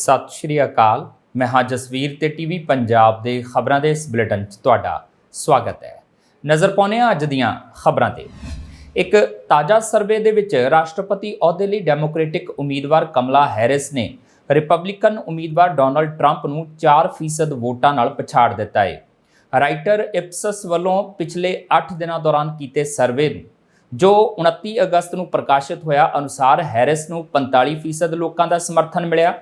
ਸਤਿ ਸ਼੍ਰੀ ਅਕਾਲ। ਮੈਂ ਹਾਂ ਜਸਵੀਰ ਤੇ ਟੀਵੀ ਪੰਜਾਬ ਦੇ ਖਬਰਾਂ ਦੇ ਇਸ ਬੁਲੇਟਿਨ 'ਚ ਤੁਹਾਡਾ ਸਵਾਗਤ ਹੈ। ਨਜ਼ਰ ਪਾਉਂਦੇ ਹਾਂ ਅੱਜ ਦੀਆਂ ਖਬਰਾਂ ਤੇ। ਇੱਕ ਤਾਜ਼ਾ ਸਰਵੇ ਦੇ ਵਿੱਚ ਰਾਸ਼ਟਰਪਤੀ ਅਹੁਦੇ ਲਈ ਡੈਮੋਕ੍ਰੈਟਿਕ ਉਮੀਦਵਾਰ ਕਮਲਾ ਹੈਰਿਸ ਨੇ ਰਿਪਬਲਿਕਨ ਉਮੀਦਵਾਰ ਡੋਨਲਡ ਟਰੰਪ ਨੂੰ 4% ਵੋਟਾਂ ਨਾਲ ਪਛਾੜ ਦਿੱਤਾ ਹੈ। ਰਾਈਟਰ ਇਪਸਸ ਵੱਲੋਂ ਪਿਛਲੇ 8 ਦਿਨਾਂ ਦੌਰਾਨ ਕੀਤੇ ਸਰਵੇ ਜੋ 29 ਅਗਸਤ ਨੂੰ ਪ੍ਰਕਾਸ਼ਿਤ ਹੋਇਆ ਅਨੁਸਾਰ ਹੈਰਿਸ ਨੂੰ 45% ਲੋਕਾਂ ਦਾ ਸਮਰਥਨ ਮਿਲਿਆ।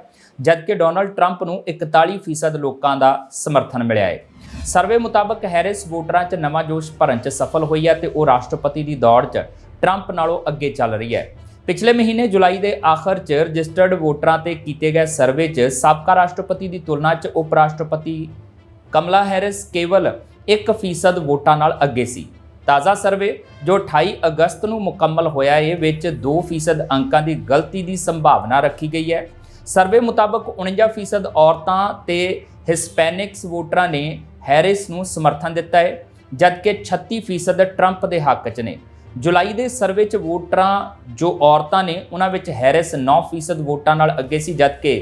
ਜਦਕਿ ਡੋਨਲਡ ਟਰੰਪ ਨੂੰ 41% ਲੋਕਾਂ ਦਾ ਸਮਰਥਨ ਮਿਲਿਆ ਹੈ। ਸਰਵੇ ਮੁਤਾਬਕ ਹੈਰਿਸ ਵੋਟਰਾਂ 'ਚ ਨਵਾਂ ਜੋਸ਼ ਭਰਨ 'ਚ ਸਫਲ ਹੋਈ ਹੈ ਤੇ ਉਹ ਰਾਸ਼ਟਰਪਤੀ ਦੀ ਦੌੜ 'ਚ ਟਰੰਪ ਨਾਲੋਂ ਅੱਗੇ ਚੱਲ ਰਹੀ ਹੈ। ਪਿਛਲੇ ਮਹੀਨੇ ਜੁਲਾਈ ਦੇ ਆਖਰ 'ਚ ਰਜਿਸਟਰਡ ਵੋਟਰਾਂ ਤੇ ਕੀਤੇ ਗਏ ਸਰਵੇ 'ਚ ਸਾਬਕਾ ਰਾਸ਼ਟਰਪਤੀ ਦੀ ਤੁਲਨਾ 'ਚ ਉਪ ਰਾਸ਼ਟਰਪਤੀ ਕਮਲਾ ਹੈਰਿਸ ਕੇਵਲ 1% ਵੋਟਾਂ ਨਾਲ ਅੱਗੇ ਸੀ। ਤਾਜ਼ਾ ਸਰਵੇ, ਜੋ 28 ਅਗਸਤ ਨੂੰ ਮੁਕੰਮਲ ਹੋਇਆ ਹੈ, ਵਿੱਚ 2% ਅੰਕਾਂ ਦੀ ਗਲਤੀ ਦੀ ਸੰਭਾਵਨਾ ਰੱਖੀ ਗਈ ਹੈ। ਸਰਵੇ ਮੁਤਾਬਕ 49% ਔਰਤਾਂ ਤੇ ਹਿਸਪੈਨਿਕਸ ਵੋਟਰਾਂ ਨੇ ਹੈਰਿਸ ਨੂੰ ਸਮਰਥਨ ਦਿੱਤਾ ਹੈ, ਜਦਕਿ 36% ਟਰੰਪ ਦੇ ਹੱਕ 'ਚ ਨੇ। ਜੁਲਾਈ ਦੇ ਸਰਵੇ 'ਚ ਵੋਟਰਾਂ, ਜੋ ਔਰਤਾਂ ਨੇ, ਉਹਨਾਂ ਵਿੱਚ ਹੈਰਿਸ 9% ਵੋਟਾਂ ਨਾਲ ਅੱਗੇ ਸੀ, ਜਦਕਿ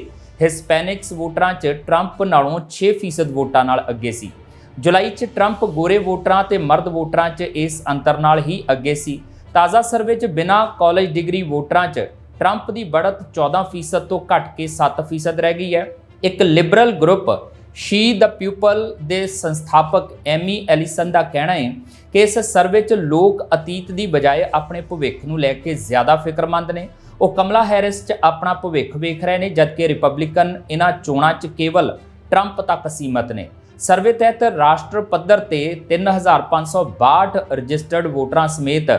ਹਿਸਪੈਨਿਕਸ ਵੋਟਰਾਂ 'ਚ ਟਰੰਪ ਨਾਲੋਂ 6% ਵੋਟਾਂ ਨਾਲ ਅੱਗੇ ਸੀ। ਜੁਲਾਈ 'ਚ ਟਰੰਪ ਗੋਰੇ ਵੋਟਰਾਂ ਤੇ ਮਰਦ ਵੋਟਰਾਂ 'ਚ ਇਸ ਅੰਤਰ ਨਾਲ ਹੀ ਅੱਗੇ ਸੀ। ਤਾਜ਼ਾ ਸਰਵੇ 'ਚ ਬਿਨਾਂ ਕਾਲਜ ਡਿਗਰੀ ਵੋਟਰਾਂ 'ਚ ਟਰੰਪ ਦੀ ਬੜਤ 14% ਤੋਂ ਘਟ ਕੇ 7% ਰਹਿ ਗਈ ਹੈ। ਇੱਕ liberal group She the People ਦੇ ਸੰਸਥਾਪਕ ਐਮੀ ਐਲੀਸਨ ਦਾ ਕਹਿਣਾ ਹੈ ਕਿ ਇਸ ਸਰਵੇ 'ਚ ਲੋਕ ਅਤੀਤ ਦੀ ਬਜਾਏ ਆਪਣੇ ਭਵਿੱਖ ਨੂੰ ਲੈ ਕੇ ਜ਼ਿਆਦਾ ਫਿਕਰਮੰਦ ਨੇ। ਉਹ ਕਮਲਾ ਹੈਰਿਸ 'ਚ ਆਪਣਾ ਭਵਿੱਖ ਵੇਖ ਰਹੇ ਨੇ, ਜਦਕਿ ਰਿਪਬਲਿਕਨ ਇਹਨਾਂ ਚੋਣਾਂ 'ਚ ਕੇਵਲ ਟਰੰਪ ਤੱਕ ਸੀਮਤ ਨੇ। ਸਰਵੇ ਤਹਿਤ ਰਾਸ਼ਟਰ ਪੱਧਰ ਤੇ 3562 ਰਜਿਸਟਰਡ ਵੋਟਰਾਂ ਸਮੇਤ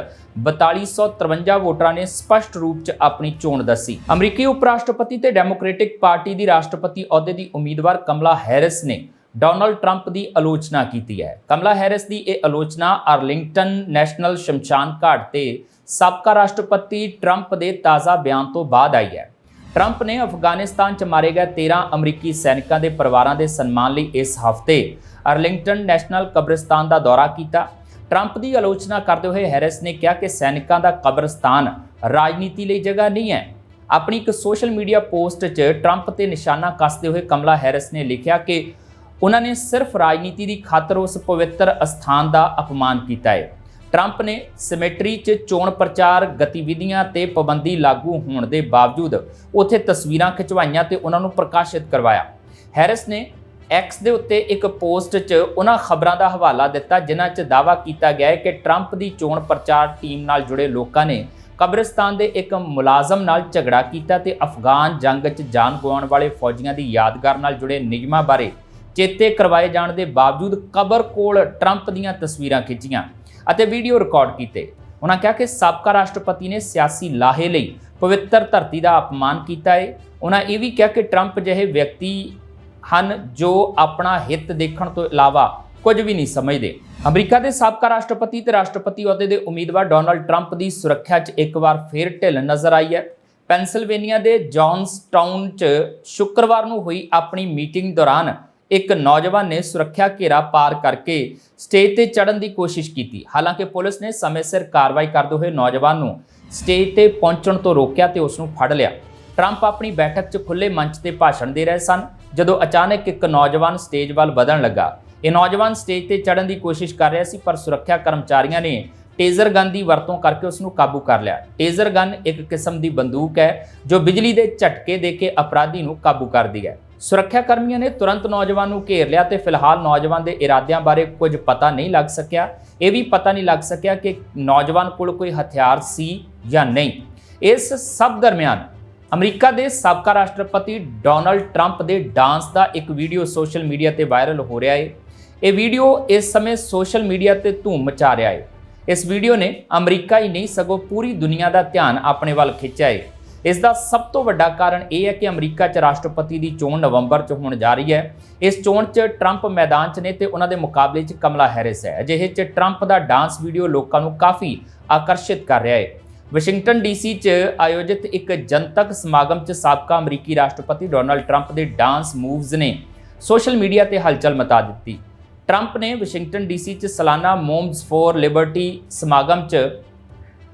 4253 ਵੋਟਰਾਂ ਨੇ ਸਪਸ਼ਟ ਰੂਪ 'ਚ ਆਪਣੀ ਚੋਣ ਦੱਸੀ। ਅਮਰੀਕੀ ਉਪ ਰਾਸ਼ਟਰਪਤੀ ਤੇ ਡੈਮੋਕ੍ਰੈਟਿਕ ਪਾਰਟੀ ਦੀ ਰਾਸ਼ਟਰਪਤੀ ਅਹੁਦੇ ਦੀ ਉਮੀਦਵਾਰ ਕਮਲਾ ਹੈਰਿਸ ਨੇ ਡੋਨਲਡ ਟਰੰਪ ਦੀ ਆਲੋਚਨਾ ਕੀਤੀ ਹੈ। ਕਮਲਾ ਹੈਰਿਸ ਦੀ ਇਹ ਆਲੋਚਨਾ ਆਰਲਿੰਗਟਨ ਨੈਸ਼ਨਲ ਸ਼ਮਸ਼ਾਨ ਘਾਟ ਤੇ ਸਾਬਕਾ ਰਾਸ਼ਟਰਪਤੀ ਟਰੰਪ ਦੇ ਤਾਜ਼ਾ ਬਿਆਨ ਤੋਂ ਬਾਅਦ ਆਈ ਹੈ। ਟਰੰਪ ਨੇ ਅਫਗਾਨਿਸਤਾਨ 'ਚ ਮਾਰੇ ਗਏ 13 ਅਮਰੀਕੀ ਸੈਨਿਕਾਂ ਦੇ ਪਰਿਵਾਰਾਂ ਦੇ ਸਨਮਾਨ ਲਈ ਇਸ ਹਫ਼ਤੇ ਅਰਲਿੰਗਟਨ ਨੈਸ਼ਨਲ ਕਬਰਸਤਾਨ ਦਾ ਦੌਰਾ ਕੀਤਾ। ਟਰੰਪ ਦੀ ਆਲੋਚਨਾ ਕਰਦੇ ਹੋਏ ਹੈਰਿਸ ਨੇ ਕਿਹਾ ਕਿ ਸੈਨਿਕਾਂ ਦਾ ਕਬਰਸਤਾਨ ਰਾਜਨੀਤੀ ਲਈ ਜਗ੍ਹਾ ਨਹੀਂ ਹੈ। ਆਪਣੀ ਇੱਕ ਸੋਸ਼ਲ ਮੀਡੀਆ ਪੋਸਟ 'ਚ ਟਰੰਪ ਤੇ ਨਿਸ਼ਾਨਾ ਕੱਸਦੇ ਹੋਏ ਕਮਲਾ ਹੈਰਿਸ ਨੇ ਲਿਖਿਆ ਕਿ ਉਹਨਾਂ ਨੇ ਸਿਰਫ ਰਾਜਨੀਤੀ ਦੀ ਖਾਤਰ ਉਸ ਪਵਿੱਤਰ ਅਸਥਾਨ ਦਾ ਅਪਮਾਨ ਕੀਤਾ ਹੈ। ਟਰੰਪ ਨੇ ਸਿਮੈਟਰੀ 'ਚ ਚੋਣ ਪ੍ਰਚਾਰ ਗਤੀਵਿਧੀਆਂ ਤੇ ਪਾਬੰਦੀ ਲਾਗੂ ਹੋਣ ਦੇ ਬਾਵਜੂਦ ਉੱਥੇ ਤਸਵੀਰਾਂ ਖਿਚਵਾਈਆਂ ਤੇ ਉਹਨਾਂ ਨੂੰ ਪ੍ਰਕਾਸ਼ਿਤ ਕਰਵਾਇਆ। ਹੈਰਿਸ ਨੇ ਐਕਸ ਦੇ ਉੱਤੇ ਇੱਕ ਪੋਸਟ 'ਚ ਉਹਨਾਂ ਖਬਰਾਂ ਦਾ ਹਵਾਲਾ ਦਿੱਤਾ, ਜਿਨ੍ਹਾਂ 'ਚ ਦਾਅਵਾ ਕੀਤਾ ਗਿਆ ਹੈ ਕਿ ਟਰੰਪ ਦੀ ਚੋਣ ਪ੍ਰਚਾਰ ਟੀਮ ਨਾਲ ਜੁੜੇ ਲੋਕਾਂ ਨੇ ਕਬਰਿਸਤਾਨ ਦੇ ਇੱਕ ਮੁਲਾਜ਼ਮ ਨਾਲ ਝਗੜਾ ਕੀਤਾ ਤੇ ਅਫਗਾਨ ਜੰਗ 'ਚ ਜਾਨ ਗਵਾਉਣ ਵਾਲੇ ਫੌਜੀਆਂ ਦੀ ਯਾਦਗਾਰ ਨਾਲ ਜੁੜੇ ਨਿਯਮਾਂ ਬਾਰੇ ਚੇਤੇ ਕਰਵਾਏ ਜਾਣ ਦੇ ਬਾਵਜੂਦ ਕਬਰ ਕੋਲ ਟਰੰਪ ਦੀਆਂ ਤਸਵੀਰਾਂ ਖਿੱਚੀਆਂ। ਅਤੇ ਵੀਡੀਓ ਰਿਕਾਰਡ ਕੀਤੇ। ਉਹਨਾਂ ਕਿਹਾ ਕਿ ਸਾਬਕਾ ਰਾਸ਼ਟਰਪਤੀ ਨੇ ਸਿਆਸੀ ਲਾਹੇ ਲਈ ਪਵਿੱਤਰ ਧਰਤੀ ਦਾ ਅਪਮਾਨ ਕੀਤਾ ਹੈ ਉਹਨਾਂ ਇਹ ਵੀ ਕਿਹਾ ਕਿ ਟਰੰਪ ਜਿਹੇ ਵਿਅਕਤੀ ਹਨ ਜੋ ਆਪਣਾ ਹਿੱਤ ਦੇਖਣ ਤੋਂ ਇਲਾਵਾ ਕੁਝ ਵੀ ਨਹੀਂ ਸਮਝਦੇ। ਅਮਰੀਕਾ ਦੇ ਸਾਬਕਾ ਰਾਸ਼ਟਰਪਤੀ ਤੇ ਰਾਸ਼ਟਰਪਤੀ ਅਹੁਦੇ ਦੇ ਉਮੀਦਵਾਰ ਡੋਨਲਡ ਟਰੰਪ ਦੀ ਸੁਰੱਖਿਆ 'ਚ ਇੱਕ ਵਾਰ ਫੇਰ ਢਿੱਲ ਨਜ਼ਰ ਆਈ ਹੈ। ਪੈਨਸਿਲਵੇਨੀਆ ਦੇ ਜੌਨਸਟਾਊਨ 'ਚ ਸ਼ੁੱਕਰਵਾਰ ਨੂੰ ਹੋਈ ਆਪਣੀ ਮੀਟਿੰਗ ਦੌਰਾਨ ਇੱਕ ਨੌਜਵਾਨ ਨੇ ਸੁਰੱਖਿਆ ਘੇਰਾ ਪਾਰ ਕਰਕੇ ਸਟੇਜ ਤੇ ਚੜ੍ਹਨ ਦੀ ਕੋਸ਼ਿਸ਼ ਕੀਤੀ। ਹਾਲਾਂਕਿ ਪੁਲਿਸ ਨੇ ਸਮੇਂ ਸਿਰ ਕਾਰਵਾਈ ਕਰਦੇ ਹੋਏ ਨੌਜਵਾਨ ਨੂੰ ਸਟੇਜ ਤੇ ਪਹੁੰਚਣ ਤੋਂ ਰੋਕਿਆ ਤੇ ਉਸ ਨੂੰ ਫੜ ਲਿਆ। ਟਰੰਪ ਆਪਣੀ ਬੈਠਕ 'ਚ ਖੁੱਲੇ ਮੰਚ ਤੇ ਭਾਸ਼ਣ ਦੇ ਰਹੇ ਸਨ, ਜਦੋਂ ਅਚਾਨਕ ਇੱਕ ਨੌਜਵਾਨ ਸਟੇਜ ਵੱਲ ਵਧਣ ਲੱਗਾ। ਇਹ ਨੌਜਵਾਨ ਸਟੇਜ ਤੇ ਚੜ੍ਹਨ ਦੀ ਕੋਸ਼ਿਸ਼ ਕਰ ਰਿਹਾ ਸੀ, ਪਰ ਸੁਰੱਖਿਆ ਕਰਮਚਾਰੀਆਂ ਨੇ ਟੇਜ਼ਰ ਗਨ ਦੀ ਵਰਤੋਂ ਕਰਕੇ ਉਸ ਨੂੰ ਕਾਬੂ ਕਰ ਲਿਆ। ਟੇਜ਼ਰ ਗਨ ਇੱਕ ਕਿਸਮ ਦੀ ਬੰਦੂਕ ਹੈ, ਜੋ ਬਿਜਲੀ ਦੇ ਝਟਕੇ ਦੇ ਕੇ ਅਪਰਾਧੀ ਨੂੰ ਕਾਬੂ ਕਰਦੀ ਹੈ। ਸੁਰੱਖਿਆ ਕਰਮੀਆਂ ਨੇ ਤੁਰੰਤ ਨੌਜਵਾਨ ਨੂੰ ਘੇਰ ਲਿਆ ਤੇ ਫਿਲਹਾਲ ਨੌਜਵਾਨ ਦੇ ਇਰਾਦਿਆਂ ਬਾਰੇ ਕੁਝ ਪਤਾ ਨਹੀਂ ਲੱਗ ਸਕਿਆ। ਇਹ ਵੀ ਪਤਾ ਨਹੀਂ ਲੱਗ ਸਕਿਆ ਕਿ ਨੌਜਵਾਨ ਕੋਲ ਕੋਈ ਹਥਿਆਰ ਸੀ ਜਾਂ ਨਹੀਂ। ਇਸ ਸਭ ਦਰਮਿਆਨ ਅਮਰੀਕਾ ਦੇ ਸਾਬਕਾ ਰਾਸ਼ਟਰਪਤੀ ਡੋਨਲਡ ਟਰੰਪ ਦੇ ਡਾਂਸ ਦਾ ਇੱਕ ਵੀਡੀਓ ਸੋਸ਼ਲ ਮੀਡੀਆ ਤੇ ਵਾਇਰਲ ਹੋ ਰਿਹਾ ਹੈ ਇਹ ਵੀਡੀਓ ਇਸ ਸਮੇਂ ਸੋਸ਼ਲ ਮੀਡੀਆ ਤੇ ਧੂਮ ਮਚਾ ਰਿਹਾ ਹੈ ਇਸ ਵੀਡੀਓ ਨੇ ਅਮਰੀਕਾ ਹੀ ਨਹੀਂ, ਸਗੋਂ ਪੂਰੀ ਦੁਨੀਆ ਦਾ ਧਿਆਨ ਆਪਣੇ ਵੱਲ ਖਿੱਚਿਆ ਹੈ ਇਸ ਦਾ ਸਭ ਤੋਂ ਵੱਡਾ ਕਾਰਨ ਇਹ ਹੈ ਕਿ ਅਮਰੀਕਾ 'ਚ ਰਾਸ਼ਟਰਪਤੀ ਦੀ ਚੋਣ ਨਵੰਬਰ 'ਚ ਹੋਣ ਜਾ ਰਹੀ ਹੈ। ਇਸ ਚੋਣ 'ਚ ਟਰੰਪ ਮੈਦਾਨ 'ਚ ਨੇ ਤੇ ਉਹਨਾਂ ਦੇ ਮੁਕਾਬਲੇ 'ਚ ਕਮਲਾ ਹੈਰਿਸ ਹੈ। ਅਜਿਹੇ 'ਚ ਟਰੰਪ ਦਾ ਡਾਂਸ ਵੀਡੀਓ ਲੋਕਾਂ ਨੂੰ ਕਾਫੀ ਆਕਰਸ਼ਿਤ ਕਰ ਰਿਹਾ ਹੈ। ਵਾਸ਼ਿੰਗਟਨ ਡੀਸੀ 'ਚ ਆਯੋਜਿਤ ਇੱਕ ਜਨਤਕ ਸਮਾਗਮ 'ਚ ਸਾਬਕਾ ਅਮਰੀਕੀ ਰਾਸ਼ਟਰਪਤੀ ਡੋਨਲਡ ਟਰੰਪ ਦੇ ਡਾਂਸ ਮੂਵਜ਼ ਨੇ ਸੋਸ਼ਲ ਮੀਡੀਆ ਤੇ ਹਲਚਲ ਮਚਾ ਦਿੱਤੀ। ਟਰੰਪ ਨੇ ਵਾਸ਼ਿੰਗਟਨ ਡੀਸੀ 'ਚ ਸਾਲਾਨਾ ਮੋਮਸ ਫॉर ਲਿਬਰਟੀ ਸਮਾਗਮ 'ਚ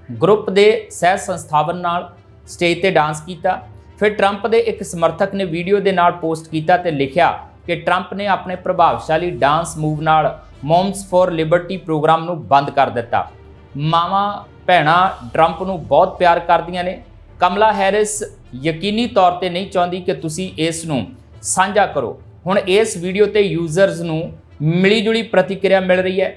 ਗਰੁੱਪ ਦੇ ਸਹਿ ਸੰਸਥਾਵਨ ਨਾਲ ਸਟੇਜ ਤੇ ਡਾਂਸ ਕੀਤਾ। ਫਿਰ ਟਰੰਪ ਦੇ ਇੱਕ ਸਮਰਥਕ ਨੇ ਵੀਡੀਓ ਦੇ ਨਾਲ ਪੋਸਟ ਕੀਤਾ ਤੇ ਲਿਖਿਆ ਕਿ ਟਰੰਪ ਨੇ ਆਪਣੇ ਪ੍ਰਭਾਵਸ਼ਾਲੀ ਡਾਂਸ ਮੂਵ ਨਾਲ ਮੌਮਸ ਫॉर ਲਿਬਰਟੀ ਪ੍ਰੋਗਰਾਮ ਨੂੰ ਬੰਦ ਕਰ ਦਿੱਤਾ। ਮਾਵਾਂ ਭੈਣਾਂ ਟਰੰਪ ਨੂੰ ਬਹੁਤ ਪਿਆਰ ਕਰਦੀਆਂ ਨੇ। ਕਮਲਾ ਹੈਰਿਸ ਯਕੀਨੀ ਤੌਰ ਤੇ ਨਹੀਂ ਚਾਹੁੰਦੀ ਕਿ ਤੁਸੀਂ ਇਸ ਨੂੰ ਸਾਂਝਾ ਕਰੋ। ਹੁਣ ਇਸ ਵੀਡੀਓ ਤੇ ਯੂਜ਼ਰਸ ਨੂੰ ਮਿਲੀ ਜੁਲੀ ਪ੍ਰਤੀਕਿਰਿਆ ਮਿਲ ਰਹੀ ਹੈ।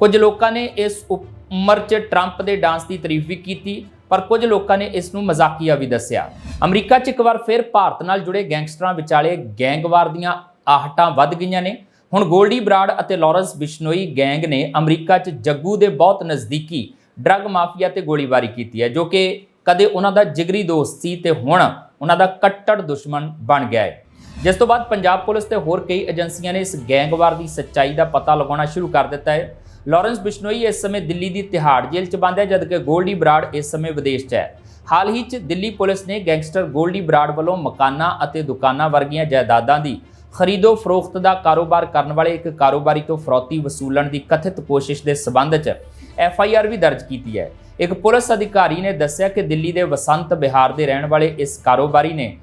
ਕੁਝ ਲੋਕਾਂ ਨੇ ਇਸ ਉਮਰ 'ਚ ਟਰੰਪ ਦੇ ਡਾਂਸ ਦੀ ਤਾਰੀਫ ਵੀ ਕੀਤੀ ਪਰ ਕੁਝ ਲੋਕਾਂ ਨੇ ਇਸ ਨੂੰ ਮਜ਼ਾਕੀਆ ਵੀ ਦੱਸਿਆ। ਅਮਰੀਕਾ 'ਚ ਇੱਕ ਵਾਰ ਫਿਰ ਭਾਰਤ ਨਾਲ ਜੁੜੇ ਗੈਂਗਸਟਰਾਂ ਵਿਚਾਲੇ ਗੈਂਗਵਾਰ ਦੀਆਂ ਆਹਟਾਂ ਵੱਧ ਗਈਆਂ ਨੇ। ਹੁਣ ਗੋਲਡੀ ਬਰਾੜ ਅਤੇ ਲਾਰੈਂਸ ਬਿਸ਼ਨੋਈ ਗੈਂਗ ਨੇ ਅਮਰੀਕਾ 'ਚ ਜੱਗੂ ਦੇ ਬਹੁਤ ਨਜ਼ਦੀਕੀ ਡਰੱਗ ਮਾਫੀਆ ਤੇ ਗੋਲੀਬਾਰੀ ਕੀਤੀ ਹੈ, ਜੋ ਕਿ ਕਦੇ ਉਹਨਾਂ ਦਾ ਜਿਗਰੀ ਦੋਸਤ ਸੀ ਤੇ ਹੁਣ ਉਹਨਾਂ ਦਾ ਕੱਟੜ ਦੁਸ਼ਮਣ ਬਣ ਗਿਆ ਹੈ। ਜਿਸ ਤੋਂ ਬਾਅਦ ਪੰਜਾਬ ਪੁਲਿਸ ਤੇ ਹੋਰ ਕਈ ਏਜੰਸੀਆਂ ਨੇ ਇਸ ਗੈਂਗਵਾਰ ਦੀ ਸੱਚਾਈ ਦਾ ਪਤਾ ਲਗਾਉਣਾ ਸ਼ੁਰੂ ਕਰ ਦਿੱਤਾ ਹੈ। ਲਾਰੈਂਸ ਬਿਸ਼ਨੋਈ ਇਸ ਸਮੇਂ ਦਿੱਲੀ ਦੀ ਤਿਹਾੜ ਜੇਲ੍ਹ 'ਚ ਬੰਦ ਹੈ, ਜਦਕਿ ਗੋਲਡੀ ਬਰਾੜ ਇਸ ਸਮੇਂ ਵਿਦੇਸ਼ 'ਚ ਹੈ। ਹਾਲ ਹੀ 'ਚ ਦਿੱਲੀ ਪੁਲਿਸ ਨੇ ਗੈਂਗਸਟਰ ਗੋਲਡੀ ਬਰਾੜ ਵੱਲੋਂ ਮਕਾਨਾਂ ਅਤੇ ਦੁਕਾਨਾਂ ਵਰਗੀਆਂ ਜਾਇਦਾਦਾਂ ਦੀ ਖਰੀਦੋ ਫਰੋਖਤ ਦਾ ਕਾਰੋਬਾਰ ਕਰਨ ਵਾਲੇ ਇੱਕ ਕਾਰੋਬਾਰੀ ਤੋਂ ਫਰੌਤੀ ਵਸੂਲਣ ਦੀ ਕਥਿਤ ਕੋਸ਼ਿਸ਼ ਦੇ ਸਬੰਧ 'ਚ ਐਫ ਆਈ ਆਰ ਵੀ ਦਰਜ ਕੀਤੀ ਹੈ। ਇੱਕ ਪੁਲਿਸ ਅਧਿਕਾਰੀ ਨੇ ਦੱਸਿਆ ਕਿ ਦਿੱਲੀ ਦੇ ਵਸੰਤ ਬਿਹਾਰ ਦੇ ਰਹਿਣ ਵਾਲੇ ਇਸ ਕਾਰੋਬਾਰੀ ਨੇ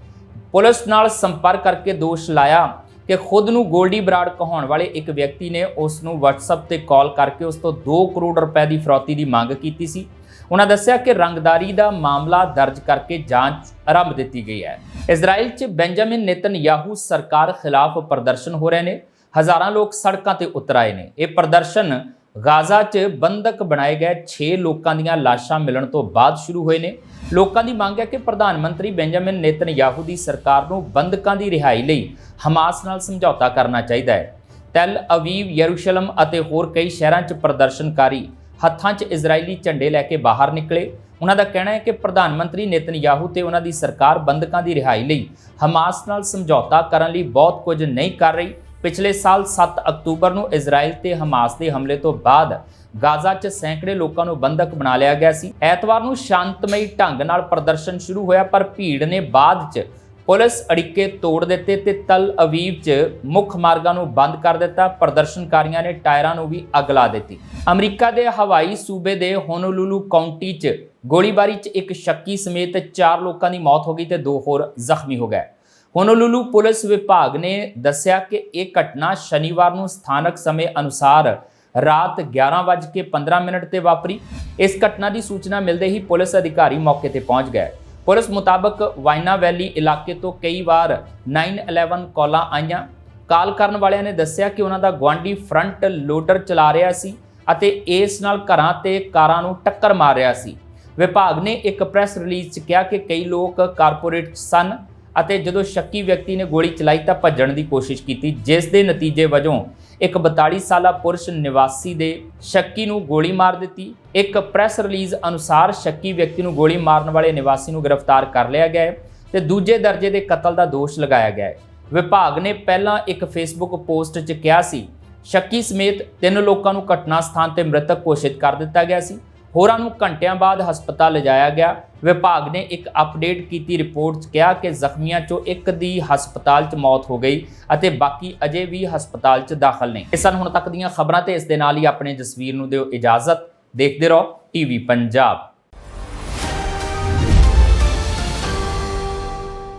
ਪੁਲਿਸ ਨਾਲ ਸੰਪਰਕ ਕਰਕੇ ਦੋਸ਼ ਲਾਇਆ ਕਿ ਖੁਦ ਨੂੰ ਗੋਲਡੀ ਬਰਾੜ ਕਹਾਉਣ ਵਾਲੇ ਇੱਕ ਵਿਅਕਤੀ ਨੇ ਉਸ ਨੂੰ WhatsApp ਤੇ ਕਾਲ ਕਰਕੇ ਉਸ ਤੋਂ 2 ਕਰੋੜ ਰੁਪਏ ਦੀ ਫਰੌਤੀ ਦੀ ਮੰਗ ਕੀਤੀ ਸੀ। ਉਹਨਾਂ ਦੱਸਿਆ ਕਿ ਰੰਗਦਾਰੀ ਦਾ ਮਾਮਲਾ ਦਰਜ ਕਰਕੇ ਜਾਂਚ ਆਰੰਭ ਦਿੱਤੀ ਗਈ ਹੈ। ਇਜ਼ਰਾਈਲ 'ਚ ਬੈਂਜਾਮਿਨ ਨੇਤਨਯਾਹੂ ਸਰਕਾਰ ਖਿਲਾਫ ਪ੍ਰਦਰਸ਼ਨ ਹੋ ਰਹੇ ਨੇ। ਹਜ਼ਾਰਾਂ ਲੋਕ ਸੜਕਾਂ ਤੇ ਉਤਰ ਆਏ ਨੇ। ਇਹ ਪ੍ਰਦਰਸ਼ਨ ਗਾਜ਼ਾ 'ਚ ਬੰਦਕ ਬਣਾਏ ਗਏ 6 ਲੋਕਾਂ ਦੀਆਂ ਲਾਸ਼ਾਂ ਮਿਲਣ ਤੋਂ ਬਾਅਦ ਸ਼ੁਰੂ ਹੋਏ ਨੇ। ਲੋਕਾਂ ਦੀ ਮੰਗ ਹੈ ਕਿ ਪ੍ਰਧਾਨ ਮੰਤਰੀ ਬੈਂਜਾਮਿਨ ਨੇਤਨਯਾਹੂ ਦੀ ਸਰਕਾਰ ਨੂੰ ਬੰਦਕਾਂ ਦੀ ਰਿਹਾਈ ਲਈ ਹਮਾਸ ਨਾਲ ਸਮਝੌਤਾ ਕਰਨਾ ਚਾਹੀਦਾ ਹੈ। ਟੈਲ ਅਵੀਵ, ਯਰੂਸ਼ਲਮ ਅਤੇ ਹੋਰ ਕਈ ਸ਼ਹਿਰਾਂ 'ਚ ਪ੍ਰਦਰਸ਼ਨਕਾਰੀ ਹੱਥਾਂ 'ਚ ਇਜ਼ਰਾਈਲੀ ਝੰਡੇ ਲੈ ਕੇ ਬਾਹਰ ਨਿਕਲੇ। ਉਹਨਾਂ ਦਾ ਕਹਿਣਾ ਹੈ ਕਿ ਪ੍ਰਧਾਨ ਮੰਤਰੀ ਨੇਤਨਯਾਹੂ ਤੇ ਉਹਨਾਂ ਦੀ ਸਰਕਾਰ ਬੰਦਕਾਂ ਦੀ ਰਿਹਾਈ ਲਈ ਹਮਾਸ ਨਾਲ ਸਮਝੌਤਾ ਕਰਨ ਲਈ ਬਹੁਤ ਕੁਝ ਨਹੀਂ ਕਰ ਰਹੀ। ਪਿਛਲੇ ਸਾਲ 7 ਅਕਤੂਬਰ ਨੂੰ ਇਜ਼ਰਾਈਲ ਤੇ ਹਮਾਸ ਦੇ ਹਮਲੇ ਤੋਂ ਬਾਅਦ ਗਾਜ਼ਾ 'ਚ ਸੈਂਕੜੇ ਲੋਕਾਂ ਨੂੰ ਬੰਦਕ ਬਣਾ ਲਿਆ ਗਿਆ ਸੀ। ਐਤਵਾਰ ਨੂੰ ਸ਼ਾਂਤਮਈ ਢੰਗ ਨਾਲ ਪ੍ਰਦਰਸ਼ਨ ਸ਼ੁਰੂ ਹੋਇਆ, ਪਰ ਭੀੜ ਨੇ ਬਾਅਦ 'ਚ ਪੁਲਿਸ ਅੜਿੱਕੇ ਤੋੜ ਦਿੱਤੇ ਤੇ ਤਲ ਅਵੀਵ 'ਚ ਮੁੱਖ ਮਾਰਗਾਂ ਨੂੰ ਬੰਦ ਕਰ ਦਿੱਤਾ। ਪ੍ਰਦਰਸ਼ਨਕਾਰੀਆਂ ਨੇ ਟਾਇਰਾਂ ਨੂੰ ਵੀ ਅੱਗ ਲਾ ਦਿੱਤੀ। ਅਮਰੀਕਾ ਦੇ ਹਵਾਈ ਸੂਬੇ ਦੇ ਹੋਨੋਲੂਲੂ ਕਾਉਂਟੀ 'ਚ ਗੋਲੀਬਾਰੀ 'ਚ ਇੱਕ ਸ਼ੱਕੀ ਸਮੇਤ 4 ਲੋਕਾਂ ਦੀ ਮੌਤ ਹੋ ਗਈ ਤੇ ਦੋ ਹੋਰ ਜ਼ਖਮੀ ਹੋ ਗਏ। ਹੋਨੋਲੂਲੂ ਪੁਲਿਸ ਵਿਭਾਗ ਨੇ ਦੱਸਿਆ ਕਿ ਇਹ ਘਟਨਾ ਸ਼ਨੀਵਾਰ ਨੂੰ ਸਥਾਨਕ ਸਮੇਂ ਅਨੁਸਾਰ ਰਾਤ 11:15 ਮਿੰਟ ਤੇ ਵਾਪਰੀ। ਇਸ ਘਟਨਾ ਦੀ ਸੂਚਨਾ ਮਿਲਦੇ ਹੀ ਪੁਲਿਸ ਅਧਿਕਾਰੀ ਮੌਕੇ ਤੇ ਪਹੁੰਚ ਗਏ। ਪੁਲਿਸ ਮੁਤਾਬਕ ਵਾਈਨਾ ਵੈਲੀ ਇਲਾਕੇ ਤੋਂ ਕਈ ਵਾਰ 911 ਕਾਲਾਂ ਆਈਆਂ। ਕਾਲ ਕਰਨ ਵਾਲਿਆਂ ਨੇ ਦੱਸਿਆ ਕਿ ਉਹਨਾਂ ਦਾ ਗਵਾਂਡੀ ਫਰੰਟ ਲੋਡਰ ਚਲਾ ਰਿਹਾ ਸੀ ਅਤੇ ਇਸ ਨਾਲ ਘਰਾਂ ਤੇ ਕਾਰਾਂ ਨੂੰ ਟੱਕਰ ਮਾਰ ਰਿਹਾ ਸੀ। ਵਿਭਾਗ ਨੇ ਇੱਕ ਪ੍ਰੈਸ ਰਿਲੀਜ਼ 'ਚ ਕਿਹਾ ਕਿ ਕਈ ਲੋਕ ਕਾਰਪੋਰੇਟ ਸਨ। ਅਤੇ ਜਦੋਂ ਸ਼ੱਕੀ ਵਿਅਕਤੀ ਨੇ ਗੋਲੀ ਚਲਾਈ ਤਾਂ ਭੱਜਣ ਦੀ ਕੋਸ਼ਿਸ਼ ਕੀਤੀ, ਜਿਸ ਦੇ ਨਤੀਜੇ ਵਜੋਂ ਇੱਕ 42 ਸਾਲਾ ਪੁਰਸ਼ ਨਿਵਾਸੀ ਦੇ ਸ਼ੱਕੀ ਨੂੰ ਗੋਲੀ ਮਾਰ ਦਿੱਤੀ। ਇੱਕ ਪ੍ਰੈਸ ਰਿਲੀਜ਼ ਅਨੁਸਾਰ ਸ਼ੱਕੀ ਵਿਅਕਤੀ ਨੂੰ ਗੋਲੀ ਮਾਰਨ ਵਾਲੇ ਨਿਵਾਸੀ ਨੂੰ ਗ੍ਰਿਫਤਾਰ ਕਰ ਲਿਆ ਗਿਆ ਹੈ ਤੇ ਦੂਜੇ ਦਰਜੇ ਦੇ ਕਤਲ ਦਾ ਦੋਸ਼ ਲਗਾਇਆ ਗਿਆ ਹੈ। ਵਿਭਾਗ ਨੇ ਪਹਿਲਾਂ ਇੱਕ ਫੇਸਬੁੱਕ ਪੋਸਟ 'ਚ ਕਿਹਾ ਸੀ, ਸ਼ੱਕੀ ਸਮੇਤ ਤਿੰਨ ਲੋਕਾਂ ਨੂੰ ਘਟਨਾ ਸਥਾਨ ਤੇ ਮ੍ਰਿਤਕ ਘੋਸ਼ਿਤ ਕਰ ਦਿੱਤਾ ਗਿਆ ਸੀ। ਹੋਰਾਂ ਨੂੰ ਘੰਟਿਆਂ ਬਾਅਦ ਹਸਪਤਾਲ ਲਿਜਾਇਆ ਗਿਆ। ਵਿਭਾਗ ਨੇ ਇੱਕ ਅਪਡੇਟ ਕੀਤੀ ਰਿਪੋਰਟ 'ਚ ਕਿਹਾ ਕਿ ਜ਼ਖਮੀਆਂ 'ਚੋਂ ਇੱਕ ਦੀ ਹਸਪਤਾਲ 'ਚ ਮੌਤ ਹੋ ਗਈ ਅਤੇ ਬਾਕੀ ਅਜੇ ਵੀ ਹਸਪਤਾਲ 'ਚ ਦਾਖਲ ਨੇ। ਇਸ ਸਨ ਹੁਣ ਤੱਕ ਦੀਆਂ ਖਬਰਾਂ ਤੇ ਇਸ ਦੇ ਨਾਲ ਹੀ ਆਪਣੇ ਜਸਵੀਰ ਨੂੰ ਦਿਓ ਇਜਾਜ਼ਤ। ਦੇਖਦੇ ਰਹੋ, ਟੀਵੀ ਪੰਜਾਬ।